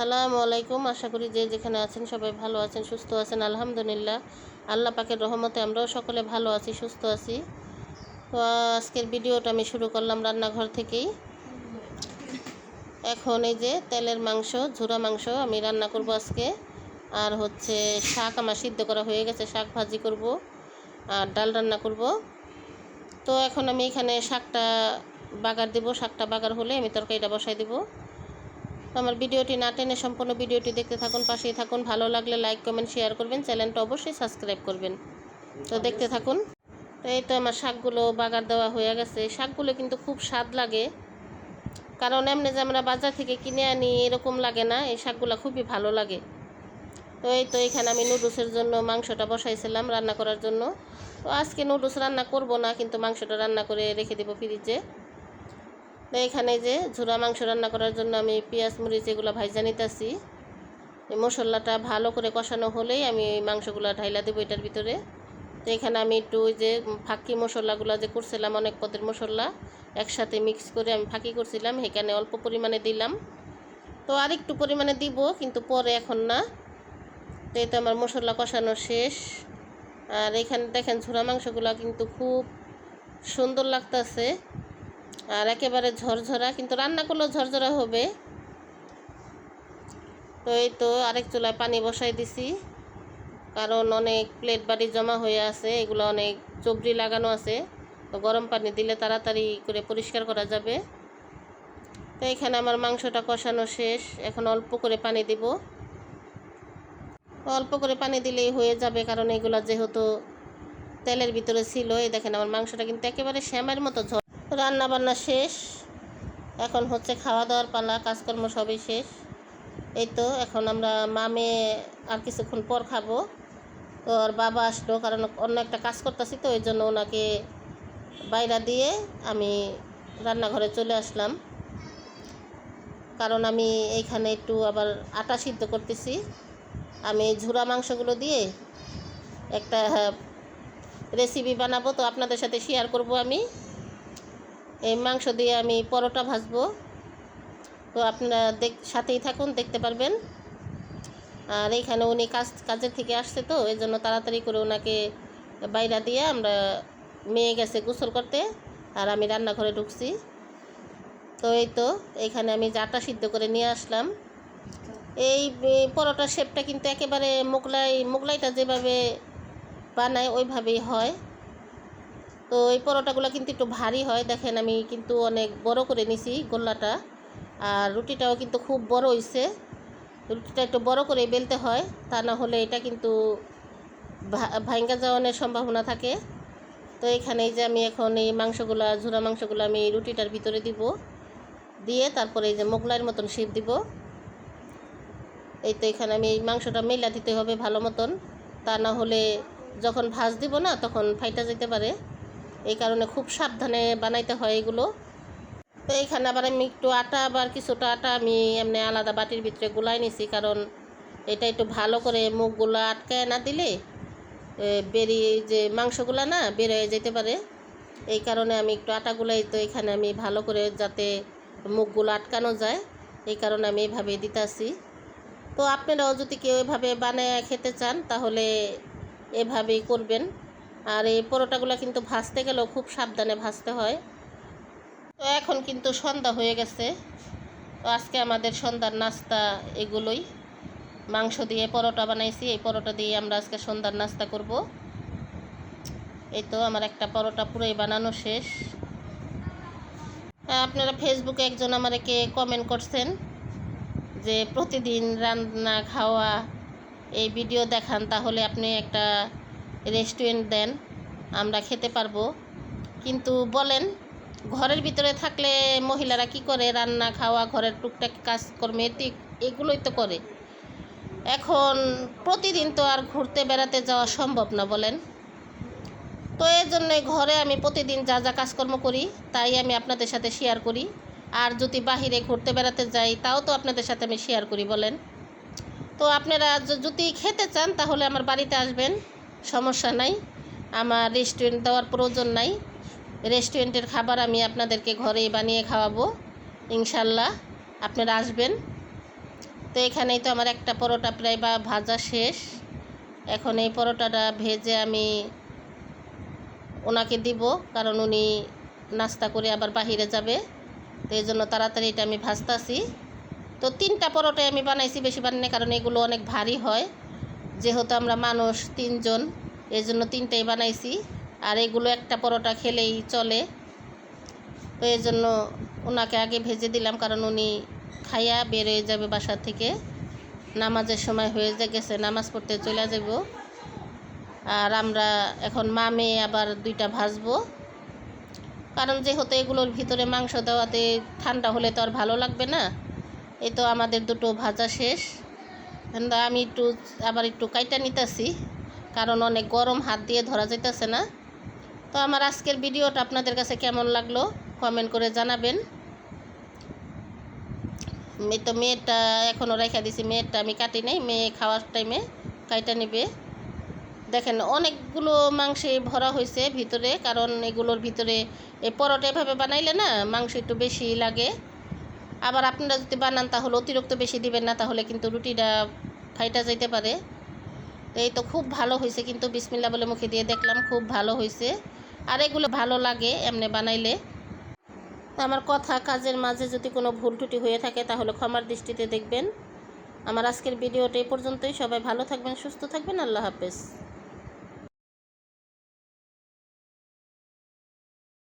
আসসালামু আলাইকুম। আশা করি যে যেখানে আছেন সবাই ভালো আছেন, সুস্থ আছেন। আলহামদুলিল্লাহ, আল্লাহ পাকের রহমতে আমরাও সকলে ভালো আছি, সুস্থ আছি। তো আজকের ভিডিওটা আমি শুরু করলাম রান্নাঘর থেকেই। এখন এই যে তেলের মাংস, ঝুরা মাংস আমি রান্না করব আজকে। আর হচ্ছে শাক আমার সিদ্ধ করা হয়ে গেছে, শাক ভাজি করব আর ডাল রান্না করব। তো এখন আমি এখানে শাকটা বাগার দেব, শাকটা বাগার হলে আমি তরকারিটা বসাই দেবো। আমার ভিডিওটি না টেনে সম্পূর্ণ ভিডিওটি দেখতে থাকুন, পাশেই থাকুন। ভালো লাগলে লাইক কমেন্ট শেয়ার করবেন। চ্যানেলটা অবশ্যই সাবস্ক্রাইব করবেন। তো দেখতে থাকুন। তো এই তো আমার শাকগুলো বাগার দেওয়া হয়ে গেছে। শাকগুলো কিন্তু খুব স্বাদ লাগে। কারণ এমনি যে আমরা বাজার থেকে কিনে আনি, এরকম লাগে না। এই শাকগুলো খুবই ভালো লাগে। তো এই তো এখানে আমি নুডলসের জন্য মাংসটা বসাইছিলাম রান্না করার জন্য। তো আজকে নুডলস রান্না করব না, কিন্তু মাংসটা রান্না করে রেখে দেবো ফ্রিজে। তো এখানে যে ঝুরা মাংস রান্না করার জন্য আমি পেঁয়াজ, মরিচ এগুলো ভাইজা নিতেছি। মশলাটা ভালো করে কষানো হলেই আমি এই মাংসগুলো ঢাইলা দেবো এটার ভিতরে। তো এখানে আমি একটু ওই যে ফাঁকি মশলাগুলো যে করছিলাম, অনেক পদের মশলা একসাথে মিক্স করে আমি ফাঁকি করছিলাম, এখানে অল্প পরিমাণে দিলাম। তো আর একটু পরিমাণে দিব, কিন্তু পরে এখন না। তো এই তো আমার মশলা কষানো শেষ। আর এখানে দেখেন ঝুরা মাংসগুলো কিন্তু খুব সুন্দর লাগতেছে। আর একেবারে ঝরঝরা, কিন্তু রান্না করলেও ঝরঝরা হবে। তো এই তো আরেক চুলায় পানি বসাই দিছি, কারণ অনেক প্লেট বাড়ি জমা হয়ে আছে, এগুলো অনেক চবড়ি লাগানো আছে। তো গরম পানি দিলে তাড়াতাড়ি করে পরিষ্কার করা যাবে। তো এখানে আমার মাংসটা কষানো শেষ, এখন অল্প করে পানি দিব। অল্প করে পানি দিলেই হয়ে যাবে, কারণ এগুলো যেহেতু তেলের ভিতরে ছিল, এই দেখেন আমার মাংসটা কিন্তু একেবারে শ্যামের মতো ঝর রান্না বান্না শেষ। এখন হচ্ছে খাওয়া দাওয়ার পালা, কাজকর্ম সবই শেষ। এই তো, এখন আমরা মামে আর কিছুক্ষণ পর খাব। তো ওর বাবা আসলো, কারণ অন্য একটা কাজ করতেছি তো, ওই জন্য ওনাকে বাইরা দিয়ে আমি রান্নাঘরে চলে আসলাম। কারণ আমি এইখানে একটু আবার আটা সিদ্ধ করতেছি। আমি ঝুরা মাংসগুলো দিয়ে একটা রেসিপি বানাবো। তো আপনাদের সাথে শেয়ার করব আমি। এই মাংস দিয়ে আমি পরোটা ভাজবো। তো আপনারা দেখ, সাথেই থাকুন, দেখতে পারবেন। আর এইখানে উনি কাজ, কাজের থেকে আসছে তো এই জন্য তাড়াতাড়ি করে ওনাকে বাইরা দিয়ে আমরা মেয়ে গেছে গোসল করতে, আর আমি রান্নাঘরে ঢুকছি। তো এই তো, এইখানে আমি জাটা সিদ্ধ করে নিয়ে আসলাম। এই পরোটার শেপটা কিন্তু একেবারে মোগলাই, মোগলাইটা যেভাবে বানায়, ওইভাবেই হয়। তো এই পরোটাগুলো কিন্তু একটু ভারী হয়। দেখেন আমি কিন্তু অনেক বড় করে নিছি গোল্লাটা। আর রুটিটাও কিন্তু খুব বড় হয়েছে রুটিটা একটু বড় করে বেলতে হয়, তা না হলে এটা কিন্তু ভাঙ্গা যাওয়ানোর সম্ভাবনা থাকে। তো এখানে যে আমি এখন এই মাংসগুলো, ঝুরা মাংসগুলো আমি রুটিটার ভিতরে দিব। দিয়ে তারপরে এই যে মোগলাইয়ের মতন শেপ দিব। এই তো এখানে আমি এই মাংসটা মেলা দিতে হবে ভালো মতন। তা না হলে যখন ভাজ দিব না, তখন ফাইটা যেতে পারে। এই কারণে খুব সাবধানে বানাইতে হয় এগুলো। তো এইখানে আবার আমি একটু আটা, আবার কিছুটা আটা আমি এমনি আলাদা বাটির ভিতরে গুলাই নিছি, কারণ এটা একটু ভালো করে মুখগুলো আটকায় না দিলে বেরিয়ে যে মাংসগুলো না বেরোয় যেতে পারে। এই কারণে আমি একটু আটা গুলাই তো এখানে আমি ভালো করে যাতে মুখগুলো আটকানো যায়, এই কারণে আমি এভাবে দিতেছি তো আপনারাও যদি কেউ এভাবে বানায় খেতে চান, তাহলে এভাবেই করবেন। আর এই পরোটাগুলো কিন্তু ভাজতে গেলেও খুব সাবধানে ভাজতে হয়। তো এখন কিন্তু সন্ধ্যা হয়ে গেছে। তো আজকে আমাদের সন্ধ্যার নাস্তা এগুলোই। মাংস দিয়ে পরোটা বানাইছি, এই পরোটা দিয়ে আমরা আজকে সন্ধ্যার নাস্তা করব। এই তো আমার একটা পরোটা পুরোই বানানো শেষ। আপনারা ফেসবুকে একজন আমাকে কমেন্ট করছেন যে, প্রতিদিন রান্না, খাওয়া, এই ভিডিও দেখান, তাহলে আপনি একটা রেস্টুরেন্ট দেন, আমরা খেতে পারব। কিন্তু বলেন, ঘরের ভিতরে থাকলে মহিলারা কি করে? রান্না, খাওয়া, ঘরের টুকটাক কাজকর্মে এগুলোই তো করে। এখন প্রতিদিন তো আর ঘুরতে বেড়াতে যাওয়া সম্ভব না বলেন। তো এর জন্য ঘরে আমি প্রতিদিন যা যা কাজকর্ম করি, তাই আমি আপনাদের সাথে শেয়ার করি। আর যদি বাহিরে ঘুরতে বেড়াতে যাই, তাও তো আপনাদের সাথে আমি শেয়ার করি বলেন। তো আপনারা যদি খেতে চান, তাহলে আমার বাড়িতে আসবেন। সমস্যা নাই। আমার রেস্টুরেন্ট দেওয়ার প্রয়োজন নাই। রেস্টুরেন্টের খাবার আমি আপনাদেরকে ঘরেই বানিয়ে খাওয়াবো, ইনশাল্লাহ। আপনারা আসবেন। তো এখানেই তো আমার একটা পরোটা প্রায় বা ভাজা শেষ। এখন এই পরোটাটা ভেজে আমি ওনাকে দিব, কারণ উনি নাস্তা করে আবার বাহিরে যাবে। তো এই জন্য তাড়াতাড়ি এটা আমি ভাজতাছি। তো তিনটা পরোটাই আমি বানাইছি বেশি বানাই কারণ এগুলো অনেক ভারী হয়। যেহেতু আমরা মানুষ তিনজন এই জন্য তিনটাই বানাইছি। আর এগুলো একটা পরোটা খেলেই চলে। তো এই জন্য ওনাকে আগে ভেজে দিলাম, কারণ উনি খাইয়া বের হয়ে যাবে বাসা থেকে। নামাজের সময় হয়ে গেছে, নামাজ পড়তে চলে যাব। আর আমরা এখন মা, মেয়ে আবার দুইটা ভাজবো। কারণ যেহেতু এগুলোর ভিতরে মাংস দেওয়াতে ঠান্ডা হলে তো আর ভালো লাগবে না। এ তো আমাদের দুটো ভাজা শেষ। আমি একটু, আবার একটু কাইটা নিতেছি, কারণ অনেক গরম হাত দিয়ে ধরা যাইতেছে না। তো আমার আজকের ভিডিওটা আপনাদের কাছে কেমন লাগল কমেন্ট করে জানাবেন। তো মেয়েটা এখনও রেখা দিছি মেয়েরটা আমি কাটি নাই, মেয়ে খাওয়ার টাইমে কাইটা নেবে। দেখেন, অনেকগুলো মাংসে ভরা হয়েছে ভিতরে, কারণ এগুলোর ভিতরে এই পরোটা এভাবে বানাইলে না, মাংস একটু বেশি লাগে। আবার আপনারা যদি বানান তাহলে অতিরিক্ত বেশি দিবেন না, তাহলে কিন্তু রুটিটা ফাইটা যাইতে পারে। এই তো খুব ভালো হয়েছে কিন্তু বিসমিল্লা বলে মুখে দিয়ে দেখলাম, খুব ভালো হয়েছে। আর এগুলো ভালো লাগে এমনি বানাইলে। আমার কথা কাজের মাঝে যদি কোনো ভুল টুটি হয়ে থাকে তাহলে ক্ষমার দৃষ্টিতে দেখবেন। আমার আজকের ভিডিওটা এই পর্যন্তই। সবাই ভালো থাকবেন, সুস্থ থাকবেন। আল্লাহ হাফেজ।